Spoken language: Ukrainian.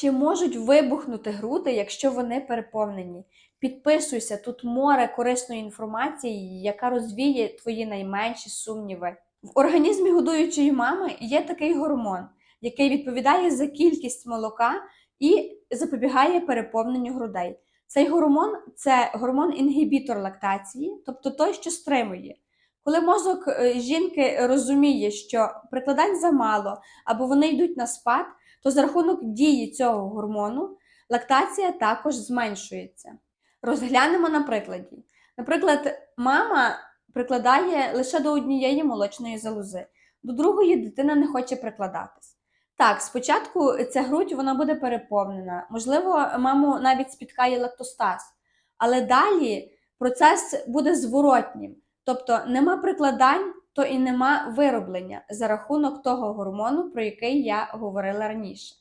Чи можуть вибухнути груди, якщо вони переповнені? Підписуйся, тут море корисної інформації, яка розвіє твої найменші сумніви. В організмі годуючої мами є такий гормон, який відповідає за кількість молока і запобігає переповненню грудей. Цей гормон це гормон-інгібітор лактації, тобто той, що стримує. Коли мозок е, жінки розуміє, що прикладань замало або вони йдуть на спад, то за рахунок дії цього гормону лактація також зменшується. Розглянемо на прикладі. Наприклад, мама прикладає лише до однієї молочної залози, до другої дитина не хоче прикладатись. Так, спочатку ця грудь вона буде переповнена, можливо, маму навіть спіткає лактостаз, але далі процес буде зворотнім. Тобто нема прикладань, то і нема вироблення за рахунок того гормону, про який я говорила раніше.